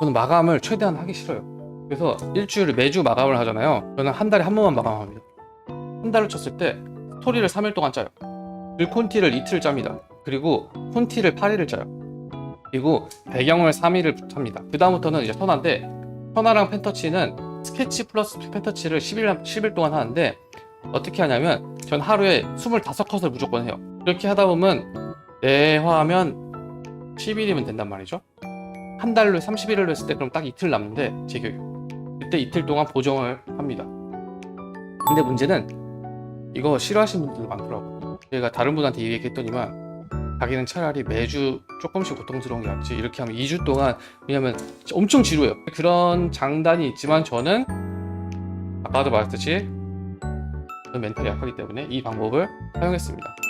저는 마감을 최대한 하기 싫어요. 그래서 일주일에 매주 마감을 하잖아요. 저는 한 달에 한 번만 마감합니다. 한 달을 쳤을 때 스토리를 3일 동안 짜요. 그리고 콘티를 이틀 짭니다. 그리고 콘티를 8일을 짜요. 그리고 배경을 3일을 짭니다. 그 다음부터는 이제 선화인데 선화랑 펜터치는 스케치 플러스 펜터치를 10일, 10일 동안 하는데 어떻게 하냐면 전 하루에 25컷을 무조건 해요. 그렇게 하다 보면 내화하면 10일이면 된단 말이죠. 한 달로 31일로 했을 때 그럼 딱 이틀 남는데 제 교육. 그때 이틀 동안 보정을 합니다. 근데 문제는 이거 싫어하시는 분들도 많더라고. 제가 다른 분한테 얘기했더니만 자기는 차라리 매주 조금씩 고통스러운 게 낫지 이렇게 하면 2주 동안 왜냐면 엄청 지루해요. 그런 장단이 있지만 저는 아까도 말했듯이 멘탈이 약하기 때문에 이 방법을 사용했습니다.